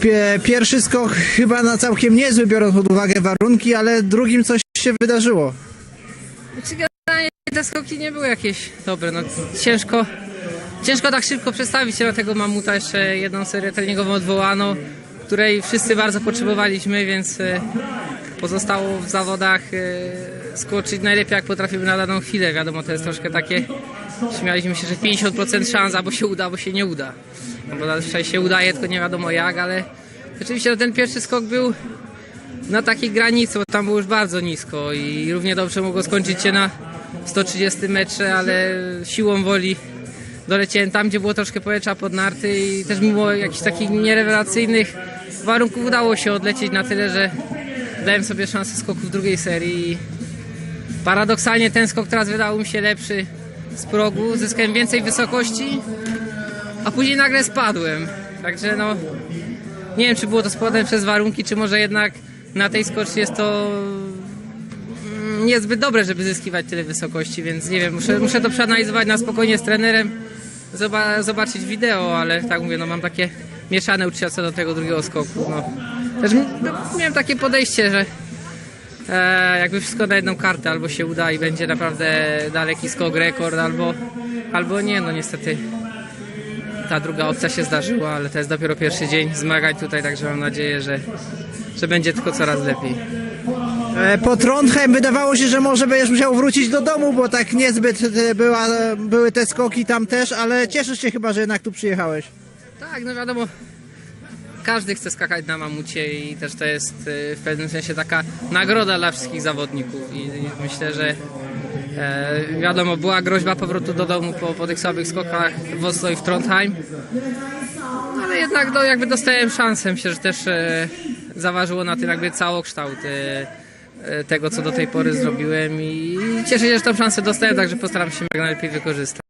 pie, pierwszy skok chyba na całkiem niezły, biorąc pod uwagę warunki, ale drugim coś się wydarzyło. Te skoki nie były jakieś dobre, no ciężko, ciężko tak szybko przestawić się na tego mamuta, jeszcze jedną serię treningową odwołano, której wszyscy bardzo potrzebowaliśmy, więc e, pozostało w zawodach e, skoczyć najlepiej jak potrafimy na daną chwilę, wiadomo to jest troszkę takie, śmialiśmy się, że 50% szans, albo się uda, albo się nie uda, no bo zazwyczaj się udaje, tylko nie wiadomo jak, ale rzeczywiście no, ten pierwszy skok był na takiej granicy, bo tam było już bardzo nisko i równie dobrze mogło skończyć się na 130 metrze, ale siłą woli doleciałem tam, gdzie było troszkę powietrza pod narty i też mimo jakichś takich nierewelacyjnych warunków udało się odlecieć na tyle, że dałem sobie szansę skoku w drugiej serii paradoksalnie ten skok teraz wydał mi się lepszy z progu, zyskałem więcej wysokości, a później nagle spadłem, także no nie wiem, czy było to spowodowane przez warunki, czy może jednak na tej skoczni jest to mm, niezbyt dobre, żeby zyskiwać tyle wysokości, więc nie wiem, muszę, muszę to przeanalizować na spokojnie z trenerem, zoba, zobaczyć wideo, ale tak mówię, no mam takie mieszane uczucia co do tego drugiego skoku. No. Też no, miałem takie podejście, że e, jakby wszystko na jedną kartę, albo się uda i będzie naprawdę daleki skok, rekord, albo, albo nie, no niestety ta druga opcja się zdarzyła, ale to jest dopiero pierwszy dzień zmagań tutaj, także mam nadzieję, że, że będzie tylko coraz lepiej. E, Po Trondheim wydawało się, że może będziesz musiał wrócić do domu, bo tak niezbyt e, była, były te skoki tam też, ale cieszysz się chyba, że jednak tu przyjechałeś. Tak, no wiadomo, każdy chce skakać na mamucie i też to jest w pewnym sensie taka nagroda dla wszystkich zawodników i myślę, że e, wiadomo, była groźba powrotu do domu po, po tych słabych skokach w Oslo i w Trondheim, ale jednak no, jakby dostałem szansę, myślę, że też e, zaważyło na tym jakby całokształt e, tego, co do tej pory zrobiłem i cieszę się, że tę szansę dostałem, także postaram się jak najlepiej wykorzystać.